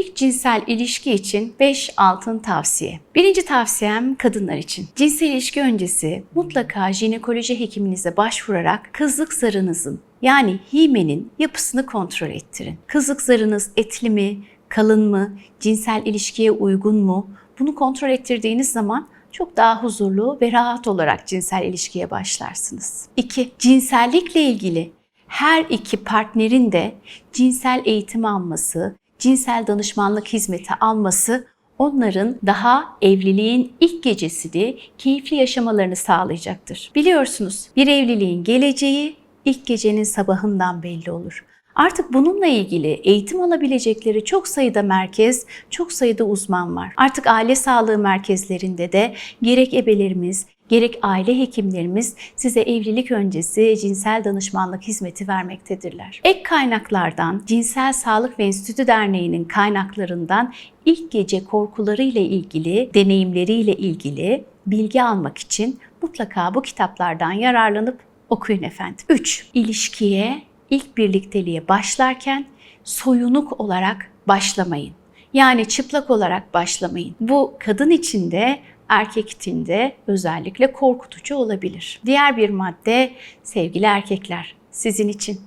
İlk cinsel ilişki için 5 altın tavsiye. Birinci tavsiyem kadınlar için. Cinsel ilişki öncesi mutlaka jinekoloji hekiminize başvurarak kızlık zarınızın yani himenin yapısını kontrol ettirin. Kızlık zarınız etli mi, kalın mı, cinsel ilişkiye uygun mu? Bunu kontrol ettirdiğiniz zaman çok daha huzurlu ve rahat olarak cinsel ilişkiye başlarsınız. 2. Cinsellikle ilgili her iki partnerin de cinsel eğitim alması, cinsel danışmanlık hizmeti alması onların daha evliliğin ilk gecesini keyifli yaşamalarını sağlayacaktır. Biliyorsunuz bir evliliğin geleceği ilk gecenin sabahından belli olur. Artık bununla ilgili eğitim alabilecekleri çok sayıda merkez, çok sayıda uzman var. Artık aile sağlığı merkezlerinde de gerek ebelerimiz, gerek aile hekimlerimiz size evlilik öncesi cinsel danışmanlık hizmeti vermektedirler. Ek kaynaklardan Cinsel Sağlık ve Enstitü Derneği'nin kaynaklarından ilk gece korkularıyla ilgili, deneyimleriyle ilgili bilgi almak için mutlaka bu kitaplardan yararlanıp okuyun efendim. 3. İlişkiye, ilk birlikteliğe başlarken soyunuk olarak başlamayın. Yani çıplak olarak başlamayın. Bu kadın için de erkek için de özellikle korkutucu olabilir. Diğer bir madde sevgili erkekler sizin için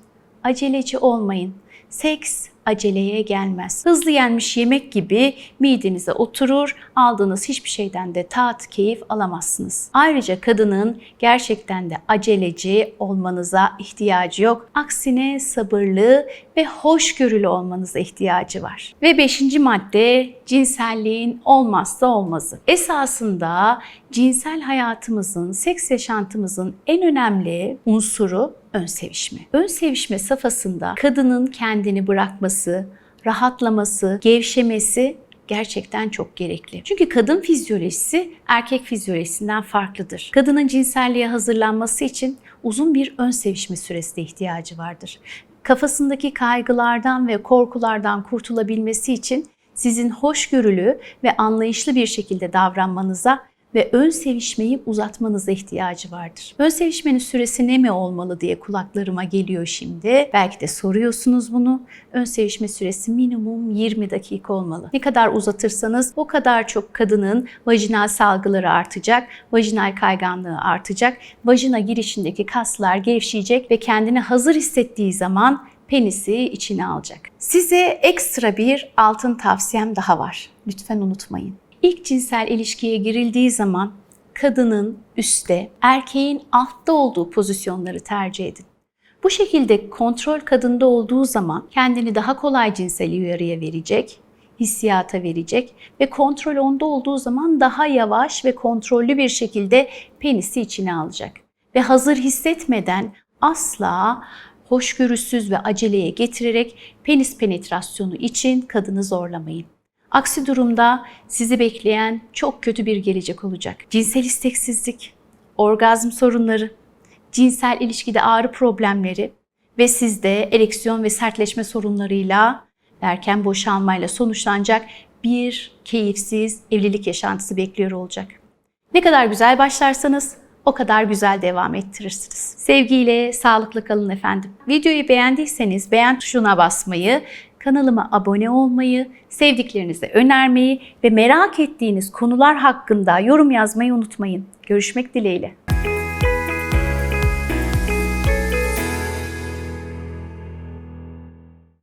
aceleci olmayın. Seks aceleye gelmez. Hızlı yenmiş yemek gibi midenize oturur, aldığınız hiçbir şeyden de tat, keyif alamazsınız. Ayrıca kadının gerçekten de aceleci olmanıza ihtiyacı yok. Aksine sabırlı ve hoşgörülü olmanıza ihtiyacı var. Ve beşinci madde cinselliğin olmazsa olmazı. Esasında cinsel hayatımızın, seks yaşantımızın en önemli unsuru ön sevişme. Ön sevişme safhasında kadının kendini bırakması, rahatlaması, gevşemesi gerçekten çok gerekli. Çünkü kadın fizyolojisi erkek fizyolojisinden farklıdır. Kadının cinselliğe hazırlanması için uzun bir ön sevişme süresine ihtiyacı vardır. Kafasındaki kaygılardan ve korkulardan kurtulabilmesi için sizin hoşgörülü ve anlayışlı bir şekilde davranmanıza ve ön sevişmeyi uzatmanıza ihtiyacı vardır. Ön sevişmenin süresi ne mi olmalı diye kulaklarıma geliyor şimdi. Belki de soruyorsunuz bunu. Ön sevişme süresi minimum 20 dakika olmalı. Ne kadar uzatırsanız o kadar çok kadının vajinal salgıları artacak, vajinal kayganlığı artacak, vajina girişindeki kaslar gevşeyecek ve kendini hazır hissettiği zaman penisi içine alacak. Size ekstra bir altın tavsiyem daha var. Lütfen unutmayın. İlk cinsel ilişkiye girildiği zaman kadının üstte, erkeğin altta olduğu pozisyonları tercih edin. Bu şekilde kontrol kadında olduğu zaman kendini daha kolay cinsel uyarıya verecek, hissiyata verecek ve kontrol onda olduğu zaman daha yavaş ve kontrollü bir şekilde penisi içine alacak. Ve hazır hissetmeden asla hoşgörüsüz ve aceleye getirerek penis penetrasyonu için kadını zorlamayın. Aksi durumda sizi bekleyen çok kötü bir gelecek olacak. Cinsel isteksizlik, orgazm sorunları, cinsel ilişkide ağrı problemleri ve sizde ereksiyon ve sertleşme sorunlarıyla erken boşalmayla sonuçlanacak bir keyifsiz evlilik yaşantısı bekliyor olacak. Ne kadar güzel başlarsanız o kadar güzel devam ettirirsiniz. Sevgiyle sağlıklı kalın efendim. Videoyu beğendiyseniz beğen tuşuna basmayı, kanalıma abone olmayı, sevdiklerinize önermeyi ve merak ettiğiniz konular hakkında yorum yazmayı unutmayın. Görüşmek dileğiyle.